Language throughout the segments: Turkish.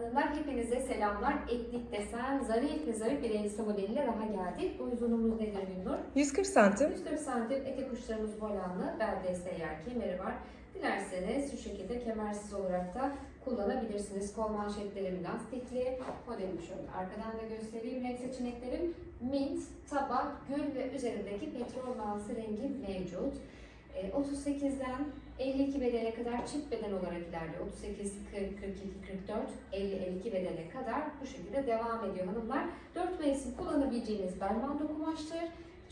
Hanımlar hepinize selamlar. Etnik desen, zarif ve zarif bir elbise modeliyle daha geldik. Uygunluğumuz nedir Günnur? 140 santim. 140 santim etek uçlarımız boyanlı, belde seyyar kemeri var. Dilerseniz şu şekilde kemersiz olarak da kullanabilirsiniz. Kol manşetlerim lastikli. Modelimi şöyle arkadan da göstereyim. Renk seçeneklerim mint, tabak, gül ve üzerindeki petrol mavisi rengi mevcut. E, 38'den 52 bedene kadar çift beden olarak ilerliyor. 38, 40, 42, 44, 50, 52 bedene kadar bu şekilde devam ediyor hanımlar. 4 mevsim kullanabileceğiniz Belmondo kumaştır.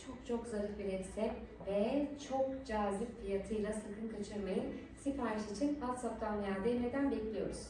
Çok çok zarif bir elbise ve çok cazip fiyatıyla sakın kaçırmayın. Sipariş için WhatsApp'tan veya DM'den bekliyoruz.